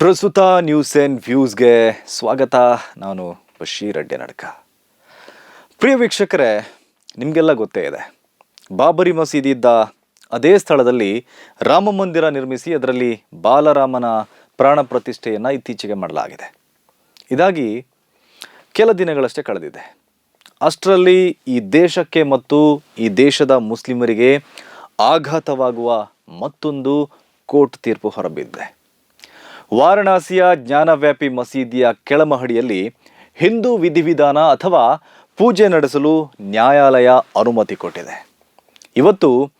ಪ್ರಸ್ತುತ news and ವ್ಯೂಸ್ಗೆ ಸ್ವಾಗತ. ನಾನು ಬಶೀರ್ ಅಡ್ಡೆ ನಡ್ಕ. ಪ್ರಿಯ ವೀಕ್ಷಕರೇ, ನಿಮಗೆಲ್ಲ ಗೊತ್ತೇ ಇದೆ. ಬಾಬರಿ ಮಸೀದಿ ಇದ್ದ ಅದೇ ಸ್ಥಳದಲ್ಲಿ ರಾಮ ಮಂದಿರ ನಿರ್ಮಿಸಿ ಅದರಲ್ಲಿ ಬಾಲರಾಮನ ಪ್ರಾಣ ಪ್ರತಿಷ್ಠೆಯನ್ನು ಇತ್ತೀಚೆಗೆ ಮಾಡಲಾಗಿದೆ. ಇದಾಗಿ ಕೆಲ ದಿನಗಳಷ್ಟೇ ಕಳೆದಿದೆ. ಅಷ್ಟರಲ್ಲಿ ಈ ದೇಶಕ್ಕೆ ಮತ್ತು ಈ ದೇಶದ ಮುಸ್ಲಿಮರಿಗೆ ಆಘಾತವಾಗುವ ಮತ್ತೊಂದು ಕೋರ್ಟ್ ತೀರ್ಪು ಹೊರಬಿದ್ದಿದೆ. ವಾರಣಾಸಿಯ ಜ್ಞಾನವ್ಯಾಪಿ ಮಸೀದಿಯ ಕೆಳಮಹಡಿಯಲ್ಲಿ ಹಿಂದೂ ವಿಧಿವಿಧಾನ ಅಥವಾ ಪೂಜೆ ನಡೆಸಲು ನ್ಯಾಯಾಲಯ ಅನುಮತಿ ಕೊಟ್ಟಿದೆ. ಇವತ್ತು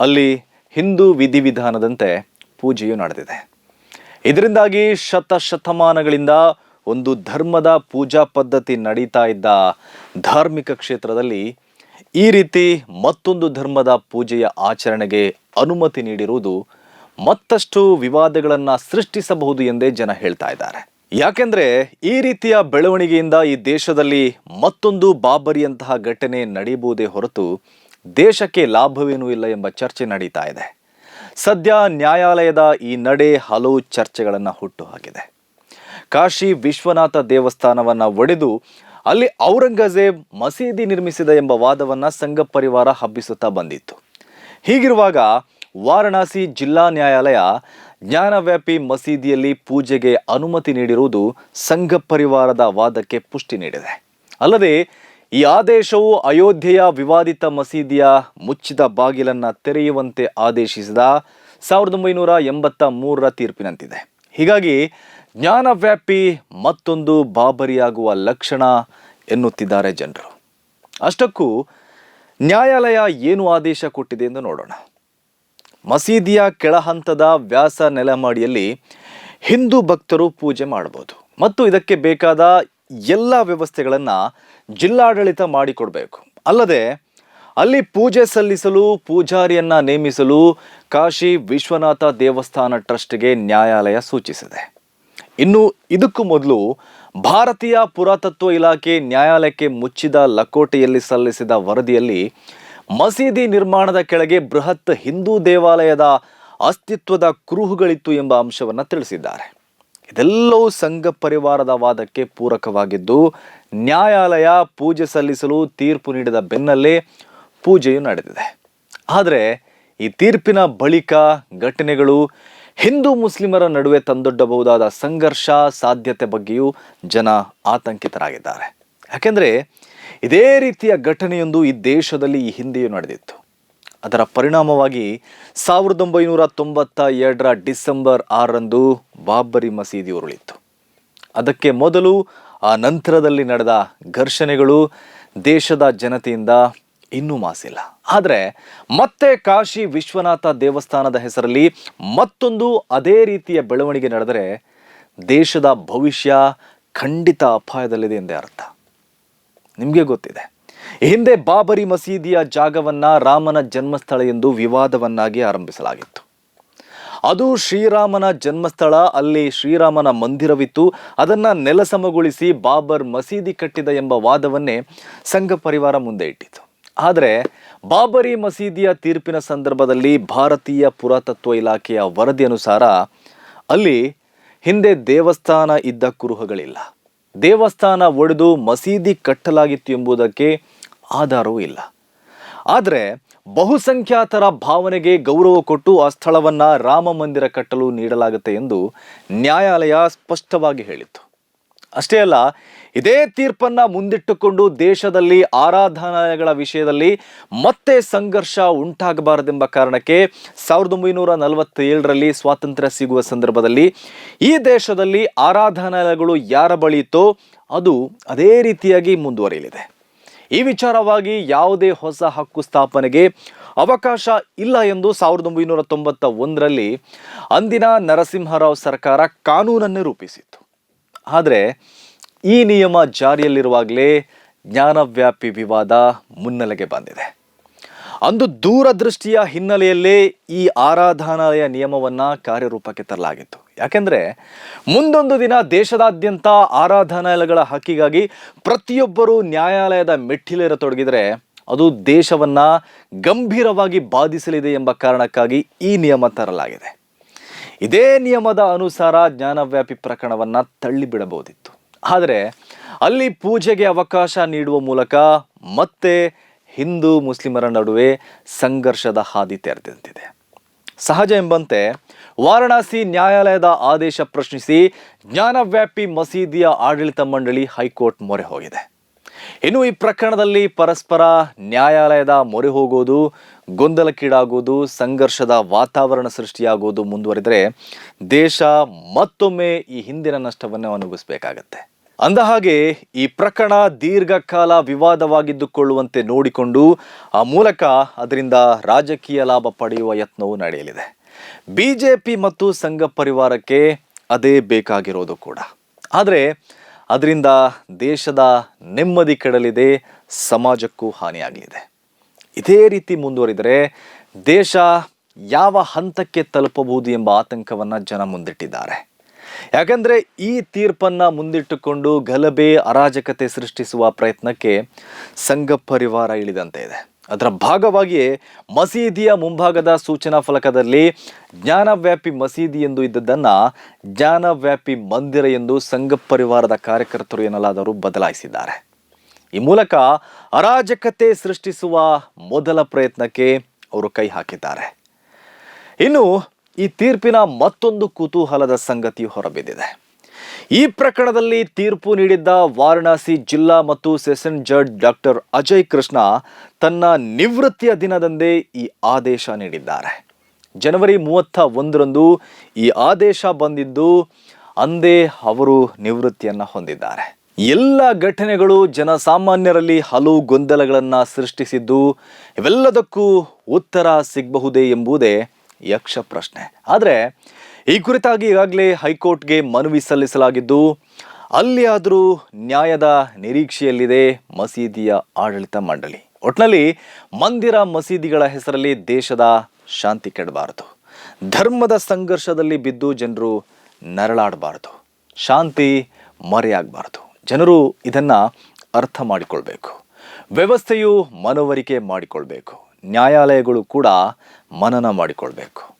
ಅಲ್ಲಿ ಹಿಂದೂ ವಿಧಿವಿಧಾನದಂತೆ ಪೂಜೆಯು ನಡೆದಿದೆ. ಇದರಿಂದಾಗಿ ಶತಶತಮಾನಗಳಿಂದ ಒಂದು ಧರ್ಮದ ಪೂಜಾ ಪದ್ಧತಿ ನಡೀತಾ ಇದ್ದ ಧಾರ್ಮಿಕ ಕ್ಷೇತ್ರದಲ್ಲಿ ಈ ರೀತಿ ಮತ್ತೊಂದು ಧರ್ಮದ ಪೂಜೆಯ ಆಚರಣೆಗೆ ಅನುಮತಿ ನೀಡಿರುವುದು ಮತ್ತಷ್ಟು ವಿವಾದಗಳನ್ನು ಸೃಷ್ಟಿಸಬಹುದು ಎಂದೇ ಜನ ಹೇಳ್ತಾ ಇದ್ದಾರೆ. ಯಾಕೆಂದ್ರೆ ಈ ರೀತಿಯ ಬೆಳವಣಿಗೆಯಿಂದ ಈ ದೇಶದಲ್ಲಿ ಮತ್ತೊಂದು ಬಾಬರಿಯಂತಹ ಘಟನೆ ನಡೆಯಬಹುದೇ ಹೊರತು ದೇಶಕ್ಕೆ ಲಾಭವೇನೂ ಇಲ್ಲ ಎಂಬ ಚರ್ಚೆ ನಡೀತಾ ಇದೆ. ಸದ್ಯ ನ್ಯಾಯಾಲಯದ ಈ ನಡೆ ಹಲವು ಚರ್ಚೆಗಳನ್ನು ಹುಟ್ಟುಹಾಕಿದೆ. ಕಾಶಿ ವಿಶ್ವನಾಥ ದೇವಸ್ಥಾನವನ್ನು ಒಡೆದು ಅಲ್ಲಿ ಔರಂಗಜೇಬ್ ಮಸೀದಿ ನಿರ್ಮಿಸಿದ ಎಂಬ ವಾದವನ್ನು ಸಂಘ ಪರಿವಾರ ಹಬ್ಬಿಸುತ್ತಾ ಬಂದಿತ್ತು. ಹೀಗಿರುವಾಗ ವಾರಣಾಸಿ ಜಿಲ್ಲಾ ನ್ಯಾಯಾಲಯ ಜ್ಞಾನವ್ಯಾಪಿ ಮಸೀದಿಯಲ್ಲಿ ಪೂಜೆಗೆ ಅನುಮತಿ ನೀಡಿರುವುದು ಸಂಘ ಪರಿವಾರದ ವಾದಕ್ಕೆ ಪುಷ್ಟಿ ನೀಡಿದೆ. ಅಲ್ಲದೆ, ಈ ಆದೇಶವು ಅಯೋಧ್ಯೆಯ ವಿವಾದಿತ ಮಸೀದಿಯ ಮುಚ್ಚಿದ ಬಾಗಿಲನ್ನು ತೆರೆಯುವಂತೆ ಆದೇಶಿಸಿದ ಸಾವಿರದ ಒಂಬೈನೂರ ಎಂಬತ್ತ ಮೂರರ ತೀರ್ಪಿನಂತಿದೆ. ಹೀಗಾಗಿ, ಜ್ಞಾನವ್ಯಾಪಿ ಮತ್ತೊಂದು ಬಾಬರಿಯಾಗುವ ಲಕ್ಷಣ ಎನ್ನುತ್ತಿದ್ದಾರೆ ಜನರು. ಅಷ್ಟಕ್ಕೂ, ನ್ಯಾಯಾಲಯ ಏನು ಆದೇಶ ಕೊಟ್ಟಿದೆ ಎಂದು ನೋಡೋಣ. ಮಸೀದಿಯ ಕೆಳಹಂತದ ವ್ಯಾಸ ನೆಲಮಾಡಿಯಲ್ಲಿ ಹಿಂದೂ ಭಕ್ತರು ಪೂಜೆ ಮಾಡಬಹುದು. ಮತ್ತು ಇದಕ್ಕೆ ಬೇಕಾದ ಎಲ್ಲ ವ್ಯವಸ್ಥೆಗಳನ್ನು ಜಿಲ್ಲಾಡಳಿತ ಮಾಡಿಕೊಡಬೇಕು. ಅಲ್ಲದೆ, ಅಲ್ಲಿ ಪೂಜೆ ಸಲ್ಲಿಸಲು, ಪೂಜಾರಿಯನ್ನ ನೇಮಿಸಲು ಕಾಶಿ ವಿಶ್ವನಾಥ ದೇವಸ್ಥಾನ ಟ್ರಸ್ಟ್ಗೆ ನ್ಯಾಯಾಲಯ ಸೂಚಿಸಿದೆ. ಇನ್ನು ಇದಕ್ಕೂ ಮೊದಲು ಭಾರತೀಯ ಪುರಾತತ್ವ ಇಲಾಖೆ ನ್ಯಾಯಾಲಯಕ್ಕೆ ಮುಚ್ಚಿದ ಲಕೋಟೆಯಲ್ಲಿ ಸಲ್ಲಿಸಿದ ವರದಿಯಲ್ಲಿ ಮಸೀದಿ ನಿರ್ಮಾಣದ ಕೆಳಗೆ ಬೃಹತ್ ಹಿಂದೂ ದೇವಾಲಯದ ಅಸ್ತಿತ್ವದ ಕುರುಹುಗಳಿತ್ತು ಎಂಬ ಅಂಶವನ್ನು ತಿಳಿಸಿದ್ದಾರೆ. ಇದೆಲ್ಲವೂ ಸಂಘ ಪರಿವಾರದ ವಾದಕ್ಕೆ ಪೂರಕವಾಗಿದ್ದು, ನ್ಯಾಯಾಲಯ ಪೂಜೆ ಸಲ್ಲಿಸಲು ತೀರ್ಪು ನೀಡಿದ ಬೆನ್ನಲ್ಲೇ ಪೂಜೆಯು ನಡೆದಿದೆ. ಆದರೆ ಈ ತೀರ್ಪಿನ ಬಳಿಕ ಘಟನೆಗಳು ಹಿಂದೂ ಮುಸ್ಲಿಮರ ನಡುವೆ ತಂದೊಡ್ಡಬಹುದಾದ ಸಂಘರ್ಷ ಸಾಧ್ಯತೆ ಬಗ್ಗೆಯೂ ಜನ ಆತಂಕಿತರಾಗಿದ್ದಾರೆ. ಯಾಕೆಂದರೆ ಇದೇ ರೀತಿಯ ಘಟನೆಯೊಂದು ಈ ದೇಶದಲ್ಲಿ ಈ ಹಿಂದೆಯೂ ನಡೆದಿತ್ತು. ಅದರ ಪರಿಣಾಮವಾಗಿ ಸಾವಿರದ ಒಂಬೈನೂರ ತೊಂಬತ್ತ ಎರಡರ ಡಿಸೆಂಬರ್ ಆರರಂದು ಬಾಬರಿ ಮಸೀದಿ ಉರುಳಿತ್ತು. ಅದಕ್ಕೆ ಮೊದಲು ಆ ನಂತರದಲ್ಲಿ ನಡೆದ ಘರ್ಷಣೆಗಳು ದೇಶದ ಜನತೆಯಿಂದ ಇನ್ನೂ ಮಾಸಿಲ್ಲ. ಆದರೆ ಮತ್ತೆ ಕಾಶಿ ವಿಶ್ವನಾಥ ದೇವಸ್ಥಾನದ ಹೆಸರಲ್ಲಿ ಮತ್ತೊಂದು ಅದೇ ರೀತಿಯ ಬೆಳವಣಿಗೆ ನಡೆದರೆ ದೇಶದ ಭವಿಷ್ಯ ಖಂಡಿತ ಅಪಾಯದಲ್ಲಿದೆ ಎಂದೇ ಅರ್ಥ. ನಿಮಗೆ ಗೊತ್ತಿದೆ. ಹಿಂದೆ ಬಾಬರಿ ಮಸೀದಿಯ ಜಾಗವನ್ನ ರಾಮನ ಜನ್ಮಸ್ಥಳ ಎಂದು ವಿವಾದವನ್ನಾಗಿ ಆರಂಭಿಸಲಾಗಿತ್ತು. ಅದು ಶ್ರೀರಾಮನ ಜನ್ಮಸ್ಥಳ, ಅಲ್ಲಿ ಶ್ರೀರಾಮನ ಮಂದಿರವಿತ್ತು. ಅದನ್ನ ನೆಲಸಮಗೊಳಿಸಿ ಬಾಬರ್ ಮಸೀದಿ ಕಟ್ಟಿದ ಎಂಬ ವಾದವನ್ನೇ ಸಂಘ ಪರಿವಾರ ಮುಂದೆ ಇಟ್ಟಿತು ಆದರೆ ಬಾಬರಿ ಮಸೀದಿಯ ತೀರ್ಪಿನ ಸಂದರ್ಭದಲ್ಲಿ ಭಾರತೀಯ ಪುರಾತತ್ವ ಇಲಾಖೆಯ ವರದಿ ಅನುಸಾರ ಅಲ್ಲಿ ಹಿಂದೆ ದೇವಸ್ಥಾನ ಇದ್ದ ಕುರುಹುಗಳಿಲ್ಲ. ದೇವಸ್ಥಾನ ಒಡೆದು ಮಸೀದಿ ಕಟ್ಟಲಾಗಿತ್ತು ಎಂಬುದಕ್ಕೆ ಆಧಾರವೂ ಇಲ್ಲ. ಆದರೆ ಬಹುಸಂಖ್ಯಾತರ ಭಾವನೆಗೆ ಗೌರವ ಕೊಟ್ಟು ಆ ಸ್ಥಳವನ್ನು ರಾಮ ಮಂದಿರ ಕಟ್ಟಲು ನೀಡಲಾಗುತ್ತೆ ಎಂದು ನ್ಯಾಯಾಲಯ ಸ್ಪಷ್ಟವಾಗಿ ಹೇಳಿತ್ತು. ಅಷ್ಟೇ ಅಲ್ಲ, ಇದೇ ತೀರ್ಪನ್ನ ಮುಂದಿಟ್ಟುಕೊಂಡು ದೇಶದಲ್ಲಿ ಆರಾಧನಾಲಯಗಳ ವಿಷಯದಲ್ಲಿ ಮತ್ತೆ ಸಂಘರ್ಷ ಉಂಟಾಗಬಾರದೆಂಬ ಕಾರಣಕ್ಕೆ ಸಾವಿರದ ಒಂಬೈನೂರ ನಲವತ್ತೇಳರಲ್ಲಿ ಸ್ವಾತಂತ್ರ್ಯ ಸಿಗುವ ಸಂದರ್ಭದಲ್ಲಿ ಈ ದೇಶದಲ್ಲಿ ಆರಾಧನಾಲಯಗಳು ಯಾರ ಬಳಿ ಅದು ಅದೇ ರೀತಿಯಾಗಿ ಮುಂದುವರಿಯಲಿದೆ. ಈ ವಿಚಾರವಾಗಿ ಯಾವುದೇ ಹೊಸ ಹಕ್ಕು ಸ್ಥಾಪನೆಗೆ ಅವಕಾಶ ಇಲ್ಲ ಎಂದು ಸಾವಿರದ ಒಂಬೈನೂರ ತೊಂಬತ್ತ ಒಂದರಲ್ಲಿ ಅಂದಿನ ನರಸಿಂಹರಾವ್ ಸರ್ಕಾರ ಕಾನೂನನ್ನೇ ರೂಪಿಸಿತ್ತು. ಆದರೆ ಈ ನಿಯಮ ಜಾರಿಯಲ್ಲಿರುವಾಗಲೇ ಜ್ಞಾನವ್ಯಾಪಿ ವಿವಾದ ಮುನ್ನೆಲೆಗೆ ಬಂದಿದೆ. ಅಂದು ದೂರದೃಷ್ಟಿಯ ಹಿನ್ನೆಲೆಯಲ್ಲೇ ಈ ಆರಾಧನಾಲಯ ನಿಯಮವನ್ನು ಕಾರ್ಯರೂಪಕ್ಕೆ ತರಲಾಗಿತ್ತು. ಯಾಕೆಂದರೆ ಮುಂದೊಂದು ದಿನ ದೇಶದಾದ್ಯಂತ ಆರಾಧನಾಲಯಗಳ ಹಕ್ಕಿಗಾಗಿ ಪ್ರತಿಯೊಬ್ಬರೂ ನ್ಯಾಯಾಲಯದ ಮೆಟ್ಟಿಲೇರತೊಡಗಿದರೆ ಅದು ದೇಶವನ್ನು ಗಂಭೀರವಾಗಿ ಬಾಧಿಸಲಿದೆ ಎಂಬ ಕಾರಣಕ್ಕಾಗಿ ಈ ನಿಯಮ ತರಲಾಗಿದೆ. ಇದೇ ನಿಯಮದ ಅನುಸಾರ ಜ್ಞಾನವ್ಯಾಪಿ ಪ್ರಕರಣವನ್ನು ತಳ್ಳಿಬಿಡಬಹುದಿತ್ತು. ಆದರೆ ಅಲ್ಲಿ ಪೂಜೆಗೆ ಅವಕಾಶ ನೀಡುವ ಮೂಲಕ ಮತ್ತೆ ಹಿಂದೂ ಮುಸ್ಲಿಮರ ನಡುವೆ ಸಂಘರ್ಷದ ಹಾದಿ ತೆರೆದಂತಿದೆ. ಸಹಜ ಎಂಬಂತೆ ವಾರಣಾಸಿ ನ್ಯಾಯಾಲಯದ ಆದೇಶ ಪ್ರಶ್ನಿಸಿ ಜ್ಞಾನವ್ಯಾಪಿ ಮಸೀದಿಯ ಆಡಳಿತ ಮಂಡಳಿ ಹೈಕೋರ್ಟ್ ಮೊರೆ ಹೋಗಿದೆ. ಇನ್ನು ಈ ಪ್ರಕರಣದಲ್ಲಿ ಪರಸ್ಪರ ನ್ಯಾಯಾಲಯದ ಮೊರೆ ಹೋಗೋದು, ಗೊಂದಲಕ್ಕೀಡಾಗೋದು, ಸಂಘರ್ಷದ ವಾತಾವರಣ ಸೃಷ್ಟಿಯಾಗೋದು ಮುಂದುವರಿದರೆ ದೇಶ ಮತ್ತೊಮ್ಮೆ ಈ ಹಿಂದಿನ ನಷ್ಟವನ್ನು ಅನುಭವಿಸಬೇಕಾಗತ್ತೆ. ಅಂದಹಾಗೆ ಈ ಪ್ರಕರಣ ದೀರ್ಘಕಾಲ ವಿವಾದವಾಗಿದ್ದುಕೊಳ್ಳುವಂತೆ ನೋಡಿಕೊಂಡು ಆ ಮೂಲಕ ಅದರಿಂದ ರಾಜಕೀಯ ಲಾಭ ಪಡೆಯುವ ಯತ್ನವೂ ನಡೆಯಲಿದೆ. ಬಿಜೆಪಿ ಮತ್ತು ಸಂಘ ಪರಿವಾರಕ್ಕೆ ಅದೇ ಬೇಕಾಗಿರೋದು ಕೂಡ. ಆದರೆ ಅದರಿಂದ ದೇಶದ ನೆಮ್ಮದಿ ಕೆಡಲಿದೆ, ಸಮಾಜಕ್ಕೂ ಹಾನಿಯಾಗಲಿದೆ. ಇದೇ ರೀತಿ ಮುಂದುವರಿದರೆ ದೇಶ ಯಾವ ಹಂತಕ್ಕೆ ತಲುಪಬಹುದು ಎಂಬ ಆತಂಕವನ್ನು ಜನ ಮುಂದಿಟ್ಟಿದ್ದಾರೆ. ಯಾಕಂದರೆ ಈ ತೀರ್ಪನ್ನು ಮುಂದಿಟ್ಟುಕೊಂಡು ಗಲಭೆ, ಅರಾಜಕತೆ ಸೃಷ್ಟಿಸುವ ಪ್ರಯತ್ನಕ್ಕೆ ಸಂಘ ಪರಿವಾರ ಇಳಿದಂತೆ ಇದೆ. ಅದರ ಭಾಗವಾಗಿಯೇ ಮಸೀದಿಯ ಮುಂಭಾಗದ ಸೂಚನಾ ಫಲಕದಲ್ಲಿ ಜ್ಞಾನವ್ಯಾಪಿ ಮಸೀದಿ ಎಂದು ಇದ್ದದ್ದನ್ನು ಜ್ಞಾನವ್ಯಾಪಿ ಮಂದಿರ ಎಂದು ಸಂಘ ಪರಿವಾರದ ಕಾರ್ಯಕರ್ತರು ಏನಲ್ಲಾದರೂ ಬದಲಾಯಿಸಿದ್ದಾರೆ. ಈ ಮೂಲಕ ಅರಾಜಕತೆ ಸೃಷ್ಟಿಸುವ ಮೊದಲ ಪ್ರಯತ್ನಕ್ಕೆ ಅವರು ಕೈ ಹಾಕಿದ್ದಾರೆ. ಇನ್ನು ಈ ತೀರ್ಪಿನ ಮತ್ತೊಂದು ಕುತೂಹಲದ ಸಂಗತಿ ಹೊರಬಿದ್ದಿದೆ. ಈ ಪ್ರಕರಣದಲ್ಲಿ ತೀರ್ಪು ನೀಡಿದ್ದ ವಾರಣಾಸಿ ಜಿಲ್ಲಾ ಮತ್ತು session judge doctor Ajay Krishna ತನ್ನ ನಿವೃತ್ತಿಯ ದಿನದಂದೇ ಈ ಆದೇಶ ನೀಡಿದ್ದಾರೆ. ಜನವರಿ ಮೂವತ್ತ ಒಂದರಂದು ಈ ಆದೇಶ ಬಂದಿದ್ದು ಅಂದೇ ಅವರು ನಿವೃತ್ತಿಯನ್ನ ಹೊಂದಿದ್ದಾರೆ. ಎಲ್ಲ ಘಟನೆಗಳು ಜನಸಾಮಾನ್ಯರಲ್ಲಿ ಹಲವು ಗೊಂದಲಗಳನ್ನು ಸೃಷ್ಟಿಸಿದ್ದು ಇವೆಲ್ಲದಕ್ಕೂ ಉತ್ತರ ಸಿಗಬಹುದೇ ಎಂಬುದೇ ಯಕ್ಷ ಪ್ರಶ್ನೆ. ಆದರೆ ಈ ಕುರಿತಾಗಿ ಈಗಾಗಲೇ ಹೈಕೋರ್ಟ್ಗೆ ಮನವಿ ಸಲ್ಲಿಸಲಾಗಿದ್ದು ಅಲ್ಲಿ ಆದರೂ ನ್ಯಾಯದ ನಿರೀಕ್ಷೆಯಲ್ಲಿದೆ ಮಸೀದಿಯ ಆಡಳಿತ ಮಂಡಳಿ. ಒಟ್ನಲ್ಲಿ ಮಂದಿರ ಮಸೀದಿಗಳ ಹೆಸರಲ್ಲಿ ದೇಶದ ಶಾಂತಿ ಕೆಡಬಾರದು. ಧರ್ಮದ ಸಂಘರ್ಷದಲ್ಲಿ ಬಿದ್ದು ಜನರು ನರಳಾಡಬಾರದು. ಶಾಂತಿ ಮರೆಯಾಗಬಾರದು. ಜನರು ಇದನ್ನು ಅರ್ಥ ಮಾಡಿಕೊಳ್ಬೇಕು. ವ್ಯವಸ್ಥೆಯು ಮನವರಿಕೆ ಮಾಡಿಕೊಳ್ಬೇಕು. ನ್ಯಾಯಾಲಯಗಳು ಕೂಡ ಮನನ ಮಾಡಿಕೊಳ್ಬೇಕು.